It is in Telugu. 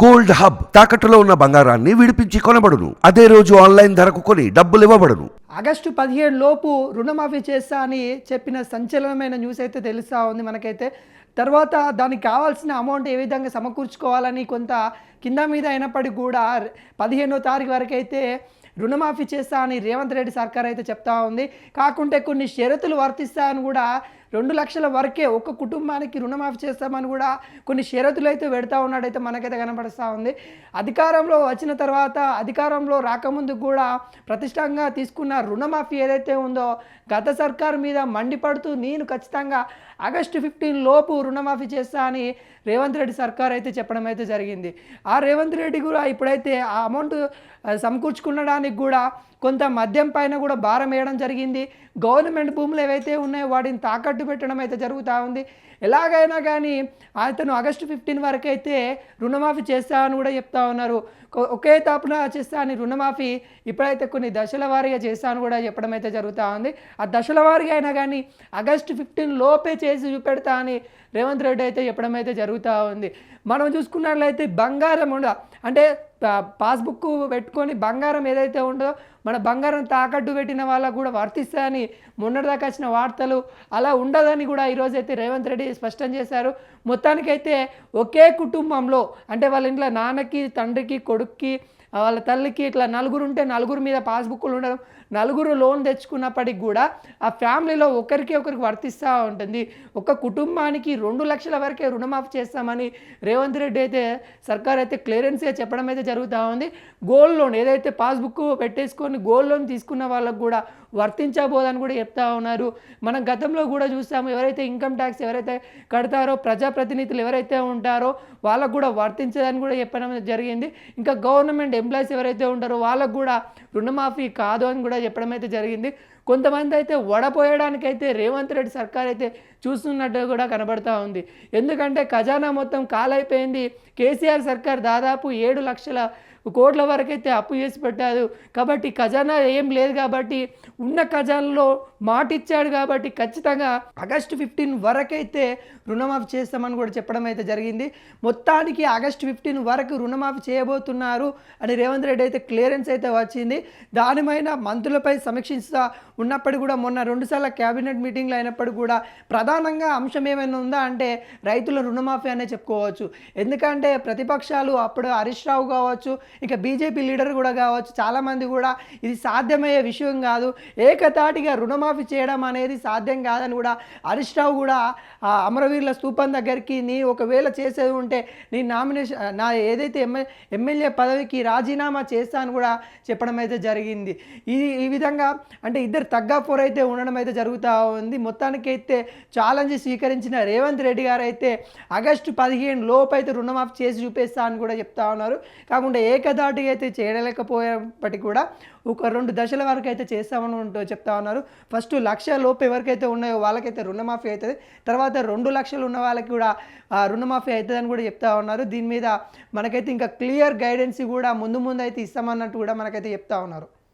గోల్డ్ హబ్ తాకట్టులో ఉన్న బంగారాన్ని విడిపించి కొనబడును. అదే రోజు ఆన్లైన్ ధరకు కొని డబ్బులు ఇవ్వబడును. ఆగస్టు పదిహేడు లోపు రుణమాఫీ చేస్తా అని చెప్పిన సంచలనమైన న్యూస్ అయితే తెలుస్తూ ఉంది మనకైతే. తర్వాత దానికి కావాల్సిన అమౌంట్ ఏ విధంగా సమకూర్చుకోవాలని కొంత కింద మీద అయినప్పటికీ కూడా పదిహేనో తారీఖు వరకు అయితే రుణమాఫీ చేస్తా అని రేవంత్ రెడ్డి సర్కార్ అయితే చెప్తా ఉంది. కాకుంటే కొన్ని షరతులు వర్తిస్తాయని కూడా రెండు లక్షల వరకే ఒక కుటుంబానికి రుణమాఫీ చేస్తామని కూడా కొన్ని షరతులు అయితే పెడతా ఉన్నాడైతే మనకైతే కనపడుస్తూ ఉంది. అధికారంలో వచ్చిన తర్వాత అధికారంలో రాకముందు కూడా ప్రతిష్టంగా తీసుకున్న రుణమాఫీ ఏదైతే ఉందో గత సర్కార్ మీద మండిపడుతూ నేను ఖచ్చితంగా ఆగస్టు ఫిఫ్టీన్ లోపు రుణమాఫీ చేస్తా అని రేవంత్ రెడ్డి సర్కార్ అయితే చెప్పడం అయితే జరిగింది. ఆ రేవంత్ రెడ్డి కూడా ఇప్పుడైతే ఆ అమౌంట్ సమకూర్చుకునడానికి కూడా కొంత మద్యం పైన కూడా భారం వేయడం జరిగింది. గవర్నమెంట్ భూములు ఏవైతే ఉన్నాయో వాటిని తాకట్టు పెట్టడం అయితే జరుగుతూ ఉంది. ఎలాగైనా కానీ అతను ఆగస్టు ఫిఫ్టీన్ వరకు అయితే రుణమాఫీ చేస్తా అని కూడా చెప్తా ఉన్నారు. ఒకే తాపున చేస్తా అని రుణమాఫీ ఇప్పుడైతే కొన్ని దశల వారీగా చేస్తా అని కూడా చెప్పడం అయితే జరుగుతూ ఉంది. ఆ దశల వారీగా అయినా కానీ ఆగస్టు ఫిఫ్టీన్ లోపే చేసి చూపెడతా అని రేవంత్ రెడ్డి అయితే చెప్పడం అయితే జరుగుతూ ఉంది. మనం చూసుకున్నట్లయితే బంగారం ఉండ అంటే పాస్బుక్ పెట్టుకొని బంగారం ఏదైతే ఉందో మన బంగారం తాకట్టు పెట్టిన వాళ్ళకు కూడా వర్తిస్తాయని మొన్నటిదాకా వచ్చిన వార్తలు. అలా ఉండదని కూడా ఈరోజు అయితే రేవంత్ రెడ్డి స్పష్టం చేశారు. మొత్తానికైతే ఒకే కుటుంబంలో అంటే వాళ్ళ ఇంట్లో నాన్నకి తండ్రికి కొడుక్కి వాళ్ళ తల్లికి ఇట్లా నలుగురు ఉంటే నలుగురు మీద పాస్బుక్లు ఉండడం నలుగురు లోన్ తెచ్చుకున్నప్పటికి కూడా ఆ ఫ్యామిలీలో ఒకరికి ఒకరికి వర్తిస్తూ ఉంటుంది. ఒక కుటుంబానికి రెండు లక్షల వరకే రుణమాఫీ చేస్తామని రేవంత్ రెడ్డి అయితే సర్కార్ అయితే క్లియరెన్స్గా చెప్పడం అయితే జరుగుతూ ఉంది. గోల్డ్ లోన్ ఏదైతే పాస్బుక్ పెట్టేసుకొని గోల్డ్ లోన్ తీసుకున్న వాళ్ళకు కూడా వర్తించబోదని కూడా చెప్తా ఉన్నారు. మనం గతంలో కూడా చూసాము ఎవరైతే ఇన్కమ్ ట్యాక్స్ ఎవరైతే కడతారో ప్రజాప్రతినిధులు ఎవరైతే ఉంటారో వాళ్ళకు కూడా వర్తించదని కూడా చెప్పడం జరిగింది. ఇంకా గవర్నమెంట్ ఎంప్లాయీస్ ఎవరైతే ఉంటారో వాళ్ళకు కూడా రుణమాఫీ కాదు అని కూడా చెప్పడం అయితే జరిగింది. కొంతమంది అయితే వడపోయడానికైతే రేవంత్ రెడ్డి సర్కార్ అయితే చూస్తున్నట్టు కూడా కనబడతా ఉంది. ఎందుకంటే ఖజానా మొత్తం కాలైపోయింది. కేసీఆర్ సర్కార్ దాదాపు ఏడు లక్షల కోట్ల వరకైతే అప్పు చేసి పెట్టారు. కాబట్టి ఖజానా ఏం లేదు కాబట్టి ఉన్న ఖజానాలో మాట ఇచ్చాడు కాబట్టి ఖచ్చితంగా ఆగస్టు ఫిఫ్టీన్ వరకైతే రుణమాఫీ చేస్తామని కూడా చెప్పడం అయితే జరిగింది. మొత్తానికి ఆగస్టు ఫిఫ్టీన్ వరకు రుణమాఫీ చేయబోతున్నారు అని రేవంత్ రెడ్డి అయితే క్లియరెన్స్ అయితే వచ్చింది. దానిపైన మంత్రులపై సమీక్షిస్తూ ఉన్నప్పటికీ కూడా మొన్న రెండుసార్లు క్యాబినెట్ మీటింగ్లు అయినప్పటికీ కూడా ప్రధాన ప్రధానంగా అంశం ఏమైనా ఉందా? అంటే రైతుల రుణమాఫీ అనే చెప్పుకోవచ్చు. ఎందుకంటే ప్రతిపక్షాలు అప్పుడు హరీష్ రావు కావచ్చు ఇంకా బీజేపీ లీడర్ కూడా కావచ్చు చాలామంది కూడా ఇది సాధ్యమయ్యే విషయం కాదు. ఏకతాటిగా రుణమాఫీ చేయడం అనేది సాధ్యం కాదని కూడా హరీష్ రావు కూడా ఆ అమరవీరుల స్థూపం దగ్గరికి నీ ఒకవేళ చేసేది ఉంటే నీ నామినేషన్ నా ఏదైతే ఎమ్మె ఎమ్మెల్యే పదవికి రాజీనామా చేస్తాను కూడా చెప్పడం అయితే జరిగింది. ఈ ఈ విధంగా అంటే ఇద్దరు తగ్గ ఫోర్ ఉండడం అయితే జరుగుతూ ఉంది. మొత్తానికి అయితే ఛాలెంజ్ స్వీకరించిన రేవంత్ రెడ్డి గారు అయితే ఆగస్టు పదిహేను లోపు అయితే రుణమాఫీ చేసి చూపిస్తా అని కూడా చెప్తా ఉన్నారు. కాకుండా ఏకదాటిగా అయితే చేయలేకపోయేప్పటికీ కూడా ఒక రెండు దశల వరకు అయితే చేస్తామని చెప్తా ఉన్నారు. ఫస్ట్ లక్ష లోపు ఎవరికైతే ఉన్నాయో వాళ్ళకైతే రుణమాఫీ అవుతుంది. తర్వాత రెండు లక్షలు ఉన్న వాళ్ళకి కూడా రుణమాఫీ అవుతుందని కూడా చెప్తా ఉన్నారు. దీని మీద మనకైతే ఇంకా క్లియర్ గైడెన్స్ కూడా ముందు ముందు అయితే ఇస్తామన్నట్టు కూడా మనకైతే చెప్తా ఉన్నారు.